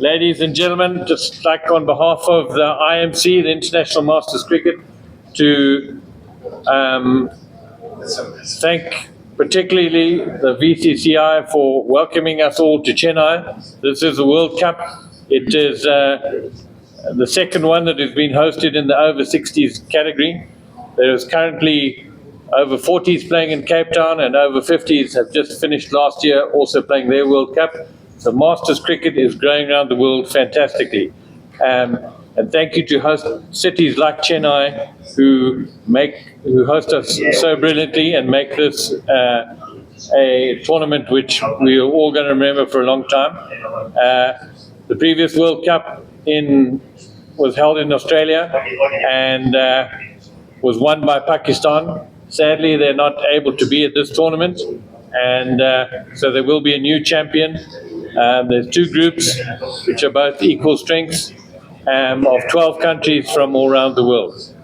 Ladies and gentlemen, just like on behalf of the IMC, the International Masters Cricket, to um, thank particularly the VCCI for welcoming us all to Chennai. This is the World Cup. It is uh, the second one that has been hosted in the over 60s category. There is currently over 40s playing in Cape Town and over 50s have just finished last year also playing their World Cup. So Masters cricket is growing around the world fantastically. Um, and thank you to host cities like Chennai who make who host us so brilliantly and make this uh, a tournament which we are all going to remember for a long time. Uh, the previous World Cup in was held in Australia and uh, was won by Pakistan. Sadly, they're not able to be at this tournament, and uh, so there will be a new champion. Um, there's two groups which are both equal strengths um, of 12 countries from all around the world.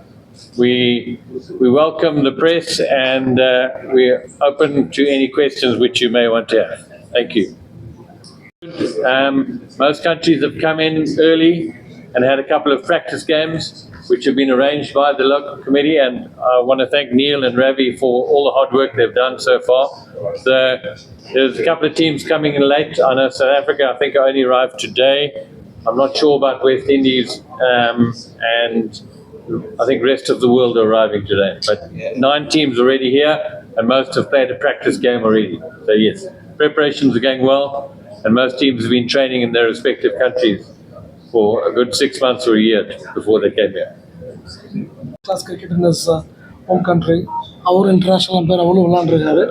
We, we welcome the press and uh, we're open to any questions which you may want to have. Thank you. Um, most countries have come in early and had a couple of practice games which have been arranged by the local committee and I want to thank Neil and Ravi for all the hard work they've done so far. The, there's a couple of teams coming in late. I know South Africa I think only arrived today. I'm not sure about West Indies um, and I think rest of the world are arriving today. But nine teams already here and most have played a practice game already. So yes, preparations are going well and most teams have been training in their respective countries for a good six months or a year before they came here. Class cricket his uh, home country அவர் international umpire அவரும் விளாண்டுருக்காரு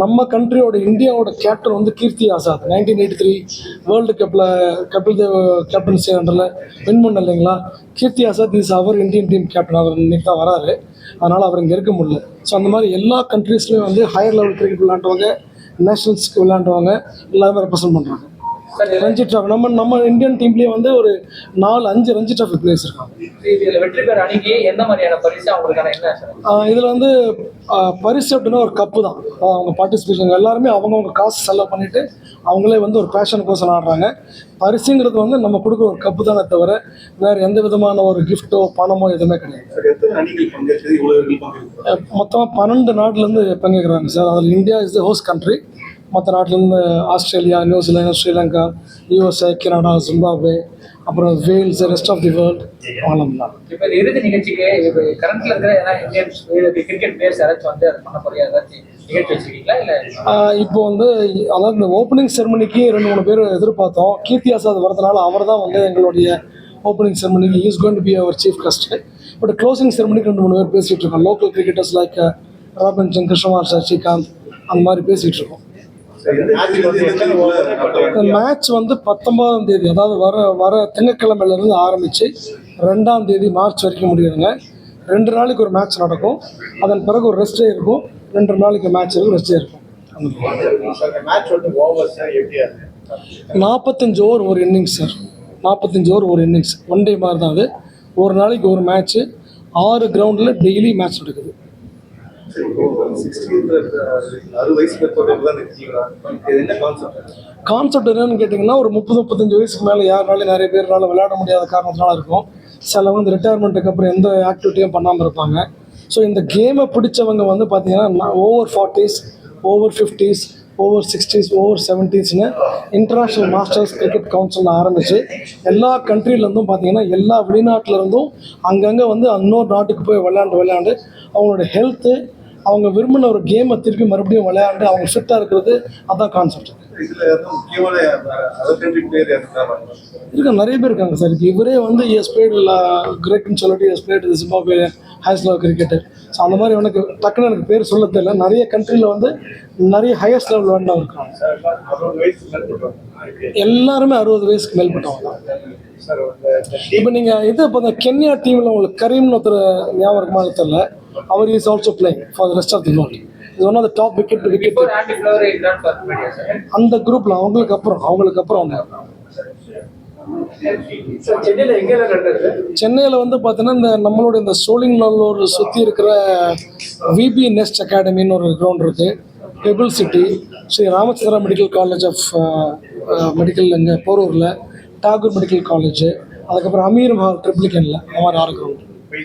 நம்ம கண்ட்ரியோட இந்தியாவோட captain வந்து Kirti Azad. Nineteen eighty three world கப்பில் Kapil Dev captaincy அண்டரில் win பண்ண இல்லைங்களா? Kirti Azad is our Indian team captain அவர் இன்னைக்கு தான் வராரு. அதனால் அவர் இங்கே இருக்க முடியல. ஸோ அந்த மாதிரி எல்லா கண்ட்ரீஸ்லேயும் வந்து ஹையர் லெவல் கிரிக்கெட் விளாண்டுவாங்க நேஷனல்ஸ்க்கு விளாண்டுவாங்க எல்லாருமே ரெப்ரசன்ட் பண்ணுறாங்க ரஞ்சி ட்ராஃபி நம்ம நம்ம இந்தியன் டீம்லேயே வந்து ஒரு நாலு அஞ்சு ரஞ்சி ட்ராஃபி பிளேயர்ஸ் இருக்காங்க இதுல வெற்றி பெற அணிக்கு எந்த மாதிரியான பரிசு அவங்களுக்கான என்ன சார் இதில் வந்து பரிசு அப்படின்னா ஒரு கப்பு தான். அவங்க பார்ட்டிசிபேஷன் எல்லாருமே அவங்கவுங்க காசு செலவு பண்ணிட்டு அவங்களே வந்து ஒரு பேஷனுக்கோசம் ஆடுறாங்க. பரிசுங்கிறது வந்து நம்ம கொடுக்குற ஒரு கப்பு தானே தவிர வேறு எந்த விதமான ஒரு கிஃப்ட்டோ பணமோ எதுவுமே கிடையாது. மொத்தமாக பன்னெண்டு நாட்டிலேருந்து பங்கேற்கிறாங்க சார். அதில் India is the host country மற்ற நாட்டிலேருந்து Australia New Zealand Sri Lanka USA Canada Zimbabwe அப்புறம் Wales rest of the world அவங்களாம் இப்ப இந்த இறுதி நிகழ்ச்சிக்கு இப்ப கரண்ட்ல இருக்கிற ஏன்னா இந்தியன் கிரிக்கெட் பிளேயர்ஸ் யாராச்சும் வந்து அது பண்ண போறியா ஏதாச்சும் நிகழ்ச்சி வச்சிருக்கீங்களா? இல்ல ஆஹ் இப்போ வந்து அதாவது இந்த ஓப்பனிங் செரமனிக்கு ரெண்டு மூணு பேர் எதிர்பார்த்தோம். கீர்த்தி ஆசாத் வரதுனால அவர் தான் வந்து எங்களுடைய ஓப்பனிங் செரமனிக்கு is going to be our chief guest but closing செரமனிக்கு ரெண்டு மூணு பேர் பேசிகிட்டு இருக்கோம். Local cricketers like Robinson Krishnakumar Sasikanth அந்த மாதிரி பேசிகிட்டு இருக்கோம். சார் மேட்ச் வந்து எத்தனை ஓவர் இந்த மேட்ச் வந்து பத்தொன்பதாம் தேதி அதாவது வர வர திங்கட்கிழமையிலேருந்து ஆரம்பித்து ரெண்டாம் தேதி மார்ச் வரைக்கும் முடியுதுங்க. ரெண்டு நாளைக்கு ஒரு மேட்ச் நடக்கும். அதன் பிறகு ஒரு ரெஸ்டே இருக்கும். ரெண்டு நாளைக்கு மேட்ச் இருக்கும். ரெஸ்டே இருக்கும் நாற்பத்தஞ்சு ஓவர் ஒரு இன்னிங்ஸ் சார் நாற்பத்தஞ்சு ஓவர் ஒரு இன்னிங்ஸ் ஒன் டே மாதிரி தான் அது. ஒரு நாளைக்கு ஒரு மேட்ச்சு ஆறு கிரவுண்டில் டெய்லி மேட்ச் நடக்குது. கான்செப்ட் என்னன்னு கேட்டிங்கன்னா ஒரு முப்பது முப்பத்தஞ்சு வயசுக்கு மேலே யாருனாலும் நிறைய பேர்னால விளையாட முடியாத காரணத்தினால இருக்கும். சிலவங்க இந்த ரிட்டையர்மெண்ட்டுக்கு அப்புறம் எந்த ஆக்டிவிட்டியும் பண்ணாமல் இருப்பாங்க. ஸோ இந்த கேமை பிடிச்சவங்க வந்து பார்த்தீங்கன்னா over forties over fifties over sixties over செவன்டீஸ்னு international masters cricket council ஆரம்பித்து எல்லா கண்ட்ரிலேருந்தும் பார்த்தீங்கன்னா எல்லா வெளிநாட்டிலேருந்தும் அங்கங்கே வந்து இன்னொரு நாட்டுக்கு போய் விளையாண்டு விளையாண்டு அவங்களோட ஹெல்த்து அவங்க விரும்பின ஒரு கேமை திருப்பி மறுபடியும் விளையாண்டு அவங்க ஃபிட்டாக இருக்கிறது அதான் கான்செப்ட் இருக்க? நிறைய பேர் இருக்காங்க சார். இவரே வந்து எஸ் பிளேட் கிரேட்னு சொல்லிட்டு S plate Zimbabwe level cricket so அந்த மாதிரி எனக்கு டக்குன்னு எனக்கு பேர் சொல்ல தெரியல. நிறைய கண்ட்ரியில் வந்து நிறைய ஹையஸ்ட் லெவல் விளையாண்டவங்க இருக்காங்க. எல்லாருமே அறுபது வயசுக்கு மேற்பட்டவங்க தான். இப்போ நீங்கள் இது இப்போ இந்த கென்யா டீமில் உங்களுக்கு கரீம்னு ஒருத்தர் ஞாபகம் இருக்குமா தெரியல. அவர் is also playing for rest of the world இது one of the top wicket wicket பார்க்க சார் அந்த குரூப்பில் அவங்களுக்கு அப்புறம் அவங்களுக்கு அப்புறம் அவங்க சென்னையில வந்து பார்த்தீங்கன்னா இந்த நம்மளோட இந்த சோழிங்கநல்லூர் சுற்றி இருக்கிற விபி நெஸ்ட் அகாடமின்னு ஒரு கிரவுண்ட் இருக்குது pebble city Sri Ramachandra medical college of medical இங்கே போரூரில் டாகூர் மெடிக்கல் காலேஜ் அதுக்கப்புறம் அமீர் மஹால் ட்ரிப்ளிகனில் இந்த மாதிரி ஆறு கிரவுண்ட் எப்படி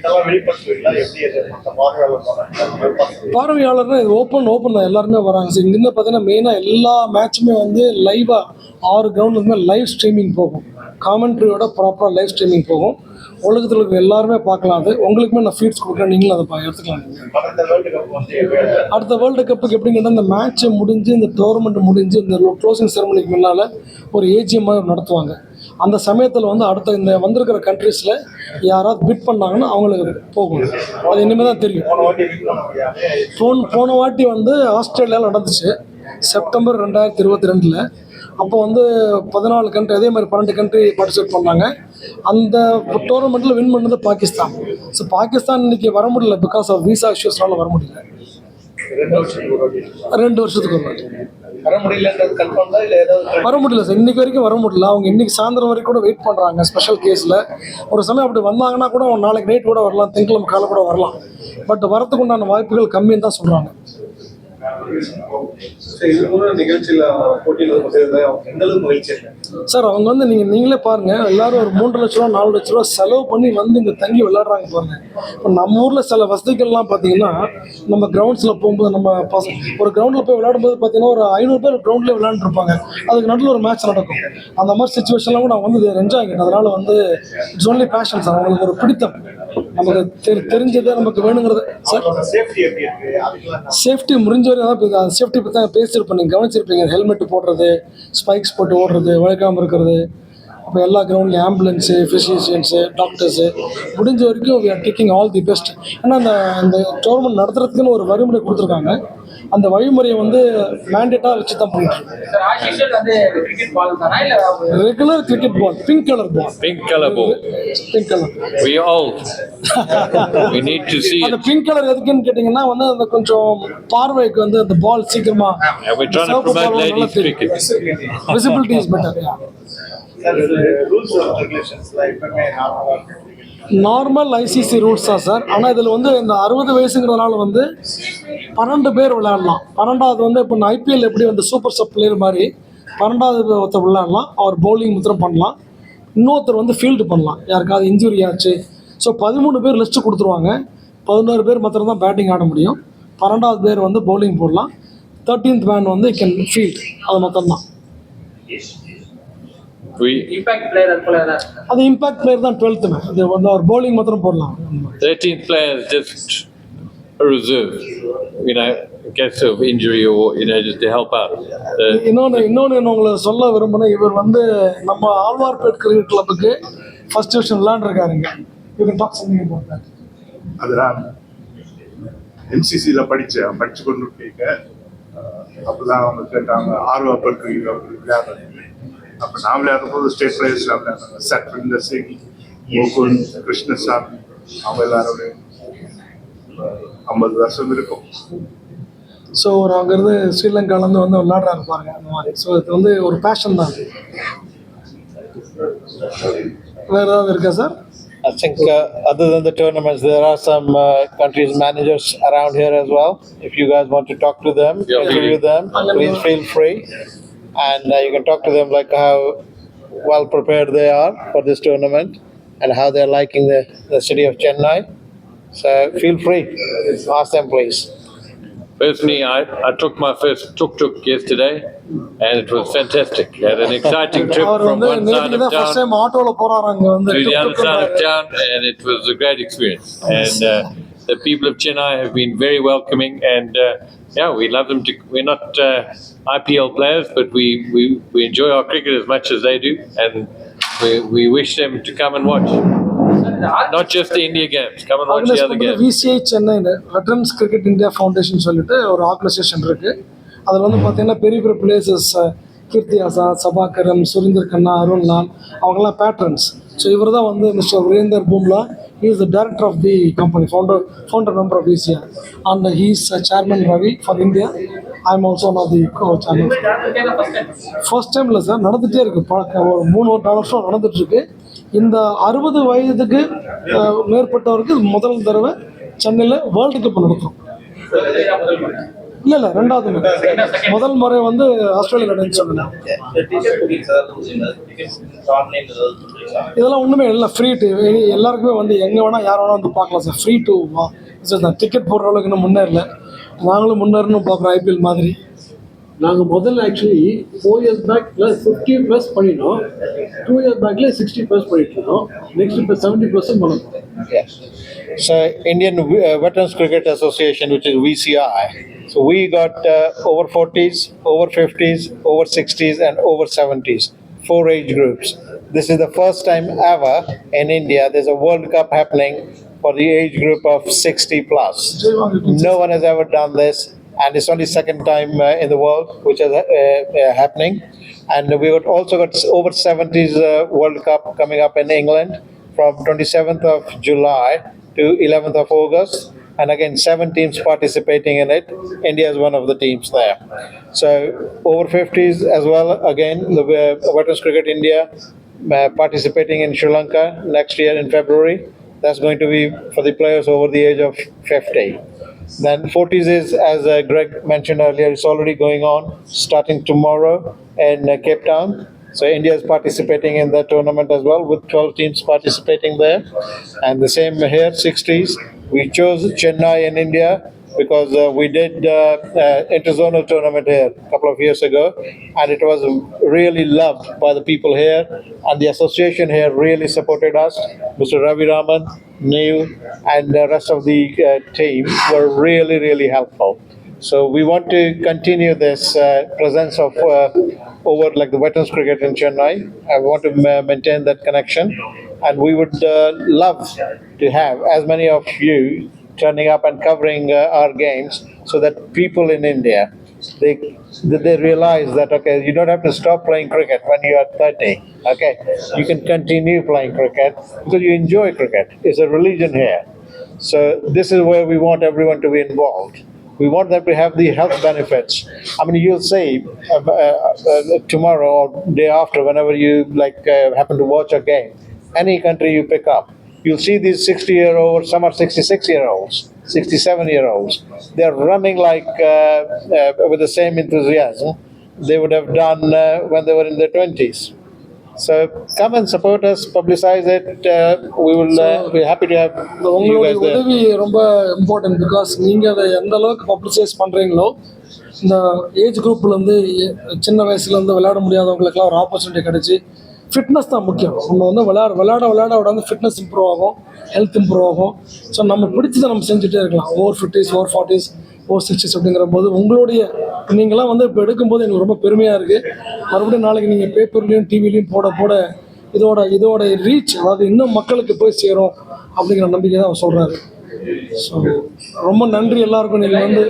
பார்வையாளர்னா இது ஓப்பன் ஓப்பன் தான். எல்லாருமே வராங்க. சார் இங்கேருந்து பார்த்தீங்கன்னா மெயினாக எல்லா மேட்சுமே வந்து லைவாக ஆறு கிரவுண்டுக்குமே லைவ் ஸ்ட்ரீமிங் போகும். காமெண்ட்ரியோட ப்ராப்பராக லைவ் ஸ்ட்ரீமிங் போகும். உலகத்தில் இருக்க எல்லாருமே பார்க்கலாம். அது உங்களுக்குமே நான் ஃபீட்ஸ் கொடுக்குறேன். நீங்களும் அதை எடுத்துக்கலாம். எப்படி- அடுத்த வேர்ல்டு கப்புக்கு எப்படின்னு கேட்டால் இந்த மேட்ச் முடிஞ்சு இந்த டோர்னமெண்ட் முடிஞ்சு இந்த க்ளோசிங் செரமனிக்கு முன்னால் ஒரு ஏஜிஎம் மாதிரி நடத்துவாங்க. அந்த சமயத்தில் வந்து அடுத்த இந்த வந்திருக்கிற கண்ட்ரீஸில் யாராவது பிட் பண்ணாங்கன்னா அவங்களுக்கு போகும். அது இனிமேல் தான் தெரியும். போன வாட்டி போன வாட்டி வந்து ஆஸ்திரேலியாவில் நடந்துச்சு. செப்டம்பர் ரெண்டாயிரத்தி இருபத்தி ரெண்டில். அப்போ வந்து பதினாலு கண்ட்ரி அதே மாதிரி பன்னெண்டு கண்ட்ரி பார்ட்டிசிபேட் பண்ணாங்க. அந்த டோர்னமெண்ட்டில் வின் பண்ணது பாகிஸ்தான். ஸோ பாகிஸ்தான் இன்றைக்கி வர முடியல பிகாஸ் ஆஃப் விசா இஷ்யூஸ்னால வர முடியல. ரெண்டு வருஷத்துக்கு ஒரு வாட்டி வர இல்ல முடியல சார். இன்னைக்கு வரைக்கும் வர முடியல. அவங்க இன்னைக்கு சாயந்தரம் வரைக்கும் கூட வெயிட் பண்ணுறாங்க ஸ்பெஷல் கேஸில் ஒரு சமயம் அப்படி வந்தாங்கன்னா கூட அவங்க நாளைக்கு நைட் கூட வரலாம். திங்கக்கிழமை காலை கூட வரலாம். பட் வரதுக்கு உண்டான வாய்ப்புகள் கம்மின்னு தான் சொல்கிறாங்க சரி இது கூட நிகழ்ச்சியில போட்டியில் எந்த அளவுக்கு மகிழ்ச்சி? இருக்கு சார் அவங்க வந்து நீங்கள் நீங்களே பாருங்கள் எல்லாரும் ஒரு மூன்று லட்ச ரூபா நாலு லட்ச ரூபா செலவு பண்ணி வந்து இங்கே தங்கி விளையாடுறாங்க பாருங்கள் இப்போ நம்ம ஊரில் சில வசதிகள்லாம் பார்த்தீங்கன்னா நம்ம கிரவுண்ட்ஸில் போகும்போது நம்ம பசங்க ஒரு கிரவுண்டில் போய் விளையாடும்போது பார்த்தீங்கன்னா ஒரு ஐநூறு பேர் கிரவுண்ட்லேயே விளையாண்டுருப்பாங்க. அதுக்கு நடுவில் ஒரு மேட்ச் நடக்கும். அந்த மாதிரி சுச்சுவேஷன்லாம் கூட நான் வந்து என்ஜாய் பண்ணேன் அதனால் வந்து இட்ஸ் ஒன்லி பேஷன் சார். அவங்களுக்கு ஒரு பிடித்தம். நமக்கு தெரி தெரிஞ்சதை நமக்கு வேணுங்கிறது. சார் சேஃப்டி சேஃப்டி முடிஞ்ச வரையும் தான் சேஃப்டி பற்றி தான் பேசியிருப்பேன் நீங்கள் கவனிச்சிருப்பீங்க. ஹெல்மெட் போடுறது ஸ்பைக்ஸ் போட்டு ஓடுறது வழக்காமல் இருக்கிறது. இப்போ எல்லா கிரவுண்ட்லேயும் ஆம்புலன்ஸு ஃபிசிஷியன்ஸு டாக்டர்ஸு முடிஞ்ச வரைக்கும் we are taking all the best ஏன்னா அந்த அந்த டோர்னமெண்ட் நடத்துறதுக்குன்னு ஒரு வழிமுறை கொடுத்துருக்காங்க. அந்த வழிமுறையை வந்து மேண்டேட்டாக வச்சு தான் பண்ணிட்டு இருக்கோம் சார் ஆர்டிஃபிஷியல் வந்து கிரிக்கெட் பால் தானா இல்ல regular cricket ball pink colour ball Pink color ball. Pink colour We old. we need to see அந்த. பிங்க் கலர் எதுக்குன்னு கேட்டிங்கன்னா வந்து அந்த கொஞ்சம் பார்வைக்கு வந்து அந்த பால் சீக்கிரமா we're trying to promote ladies cricket. Visibility is better sir rules and ரெகுலேஷன்ஸ்லாம் எப்பவுமே நார்மலாக இருக்கு நார்மல் ஐசிசி ரூல்ஸ் தான் சார் ஆனால் இதில் வந்து இந்த அறுபது வயசுங்கிறதுனால வந்து பன்னெண்டு பேர் விளையாடலாம். பன்னெண்டாவது வந்து இப்போ ஐபிஎல் எப்படி வந்து சூப்பர் சப் பிளேயர் மாதிரி பன்னெண்டாவது ஒருத்தர் விளையாடலாம். அவர் பவுலிங் மாத்திரம் பண்ணலாம். இன்னொருத்தர் வந்து ஃபீல்டு பண்ணலாம். யாருக்காவது இன்ஜுரி ஆச்சு. ஸோ பதிமூணு பேர் லிஸ்ட்டு கொடுத்துருவாங்க. பதினோரு பேர் மாத்திரம் தான் பேட்டிங் ஆட முடியும். பன்னெண்டாவது பேர் வந்து பவுலிங் போடலாம். தேர்ட்டீன்த் மேன் வந்து கேன் ஃபீல்ட் அது மாத்திரம் தான் We இம்பாக்ட் பிளேயர் அது இம்பாக்ட் பிளேயர் தான் டுவெல்த்து மேன் அது வந்து அவர் பவுலிங் மாத்திரம் போடலாம். 13th player is just a reserve, you know, in case of injury or, you know, just to help out. Uh, இன்னொன்று இன்னொன்று நான் உங்களை சொல்ல விரும்புகிறேன் இவர் வந்து நம்ம ஆழ்வார்பேட் கிரிக்கெட் கிளப்புக்கு ஃபர்ஸ்ட் டிவிஷன் விளையாண்டுருக்காருங்க இவர் டாக் சம்திங் போட்டார். அது நான் எம்சிசியில் படித்தேன் படித்து கொண்டு இருக்க. அப்போதான் அவங்க கேட்டாங்க ஆர்வா பல்கி விளையாடுறது. அப்போ நான் விளையாடும் போது ஸ்டேட் பிளேயர்ஸ் விளையாடுறாங்க. சத்விந்தர் சிங் முகுந்த் கிருஷ்ணசாமி அவங்க எல்லாரோட ஐம்பது வருஷம் இருக்கும் ஸோ ஒரு அங்கேருந்து ஸ்ரீலங்காலேருந்து வந்து விளையாடுறாரு பாருங்க அந்த மாதிரி ஸோ இது வந்து ஒரு பேஷன் தான் அது வேறு ஏதாவது இருக்கா sir I think uh, other than the tournaments, there are some uh, countries' managers around here as well. If you guys want to talk to them, Yeah, interview really. them, please feel free. And uh, you can talk to them like how well prepared they are for this tournament and how they're liking the, the city of Chennai. So feel free. Ask them, please. Personally, I, I took my first tuk-tuk yesterday and it was fantastic. Had an exciting trip our from வந்து one side நேற்று of தான் first town time ஆட்டோவில் போகிறாரு அங்கே வந்து to the other side of tuk-tuk town and it was a great experience. And uh, the people of Chennai have been very welcoming and uh, yeah, we love them to, we're not uh, IPL players, but we, we, we enjoy our cricket as much as they do and we, we wish them to come and watch. Sir இந்த ஆர் Not just the India games, come and watch the organise other பண்ணுறது games. VCI சென்னைன்னு veterans cricket India foundation சொல்லிட்டு ஒரு organisation இருக்கு. அதில் வந்து பார்த்தீங்கன்னா பெரிய பெரிய பிளேசஸ் கீர்த்தி ஆசாத் சபாகரம் சுரீந்தர் கண்ணா அருண் லால் அவங்கெல்லாம் பேட்ரன்ஸ் ஸோ இவர் தான் வந்து mister Virender Bhumla he is the director of the company founder founder member of VCR and he is uh, chairman Ravi for India. I am also one of the co-chairman first time இல்லை sir நடந்துகிட்டே இருக்கு. பழக்க ஒரு மூணு நாலு வருஷம் நடந்துட்டு இருக்கு. இந்த அறுபது வயதுக்கு மேற்பட்டவருக்கு முதல் தடவை சென்னையில் வேர்ல்டு கப் நடத்துகிறோம் இல்லை இல்லை ரெண்டாவது முறை. முதல் முறை வந்து ஆஸ்திரேலியா நடந்துச்சு இதெல்லாம் ஒன்றுமே இல்லை ஃப்ரீ டு எல்லாருக்குமே வந்து எங்கே வேணால் யார் வேணால் வந்து பார்க்கலாம் சார். ஃப்ரீ டு சார் நான் டிக்கெட் போடுற அளவுக்கு இன்னும் முன்னேறல. நாங்களும் முன்னேறணும் பார்க்குறோம் ஐபிஎல் மாதிரி. நாங்கள் முதல்ல actually four years back plus fifty plus பண்ணிட்டோம் டூ இயர்ஸ் பேக்ல சிக்ஸ்டி ப்ளஸ் பண்ணிட்டு இருந்தோம் நெக்ஸ்ட் இப்போ செவன்ட்டி பர்சன்ட் பண்ண போகிறோம் Yes. So Indian uh, Veterans Cricket Association, which is VCI, so we got uh, over 40s, over 50s, over 60s, and over 70s, four age groups. This is the first time ever in India there's a World Cup happening for the age group of 60 plus. No one has ever done this, and it's only second time uh, in the world which is uh, uh, happening. And we got also got over 70s uh, World Cup coming up in England from 27th of July to 11th of August. And again, seven teams participating in it. India is one of the teams there. So over 50s as well. Again, the uh, Veterans Cricket India uh, participating in Sri Lanka next year in February. That's going to be for the players over the age of 50. Then 40s is, as uh, Greg mentioned earlier, it's already going on, starting tomorrow in uh, Cape Town. So India is participating in that tournament as well, with 12 teams participating there. And the same here, 60s. We chose Chennai in India because uh, we did uh, uh, interzonal tournament here a couple of years ago, and it was really loved by the people here, and the association here really supported us. Mr. Ravi Raman, Neil, and the rest of the uh, team were really, really helpful. So we want to continue this uh, presence of uh, over like the veterans cricket in Chennai. I want to ma- maintain that connection, and we would uh, love to have as many of you turning up and covering uh, our games, so that people in India they they realize that okay, you don't have to stop playing cricket when you are thirty. Okay, you can continue playing cricket because you enjoy cricket. It's a religion here. So this is where we want everyone to be involved. We want them to have the health benefits. I mean, you'll see uh, uh, uh, tomorrow or day after, whenever you like uh, happen to watch a game, any country you pick up, you'll see these 60 year olds, some are 66 year olds, 67 year olds. They're running like uh, uh, with the same enthusiasm they would have done uh, when they were in their 20s. So come and support us, publicize it. Uh, we will uh, be happy to have you guys there. உதவி ரொம்ப important because நீங்கள் அதை எந்த அளவுக்கு publicise பண்ணுறீங்களோ இந்த age குரூப்லேருந்து சின்ன வயசுலேருந்து விளையாட முடியாதவங்களுக்குலாம் ஒரு ஆப்பர்ச்சுனிட்டி கிடச்சி ஃபிட்னஸ் தான் முக்கியம். நம்ம வந்து விளையாட விளையாட விளையாட விட ஃபிட்னஸ் இம்ப்ரூவ் ஆகும் ஹெல்த் இம்ப்ரூவ் ஆகும். ஸோ நம்ம பிடிச்சதை நம்ம செஞ்சுட்டே இருக்கலாம். Over fifties over forties over sixties அப்படிங்கிற போது உங்களுடைய நீங்களாம் வந்து இப்போ எடுக்கும்போது எனக்கு ரொம்ப பெருமையாக இருக்குது மறுபடியும் நாளைக்கு நீங்கள் பேப்பர்லேயும் டிவிலையும் போட போட இதோட இதோட ரீச் அதாவது இன்னும் மக்களுக்கு போய் சேரும் அப்படிங்கிற நம்பிக்கை தான் அவர் சொல்கிறாரு ஸோ ரொம்ப நன்றி எல்லாருக்கும் நீங்கள் வந்து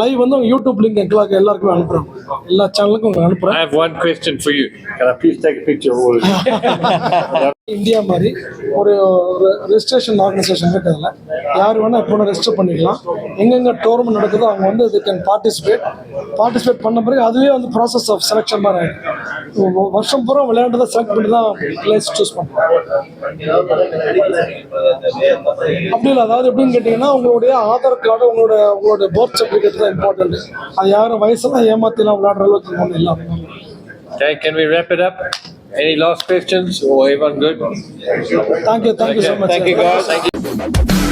லைவ் வந்து உங்கள் யூடியூப் லிங்க் எங்களுக்கு எல்லாருக்குமே அனுப்புகிறேன் எல்லா சேனலுக்கும் உங்களுக்கு I அனுப்புகிறேன் have one question for you. Can I please take a picture of all of you? India மாதிரி ஒரு ரெஜிஸ்ட்ரேஷன் ஆர்கனைசேஷன் இருக்கிறதுல யார் வேணால் எப்போ ரெஜிஸ்டர் பண்ணிக்கலாம். எங்கெங்கே டோர்னமெண்ட் நடக்குதோ அவங்க வந்து இது கேன் பார்ட்டிசிபேட் பார்ட்டிசிபேட் பண்ண பிறகு அதுவே வந்து ப்ராசஸ் ஆஃப் செலெக்ஷன் மாதிரி ஆகிடும் வருஷம் பூரா விளையாண்டதை செலக்ட் பண்ணி தான் பிளேஸ் சூஸ் பண்ணுவோம் அப்படி இல்லை. அதாவது எப்படின்னு கேட்டிங்கன்னா உங்களுடைய ஆதார் கார்டு உங்களோட உங்களோட பர்த் சர்டிஃபிகேட் தான் இம்பார்ட்டன்ட் அது யாரும் வயசெல்லாம் ஏமாத்திலாம் விளையாடுற அளவுக்கு ஒன்றும் இல்லை. Okay, can we wrap it up? Any last questions or everyone good? Thank you. Thank you so much. Thank you, guys. Thank you.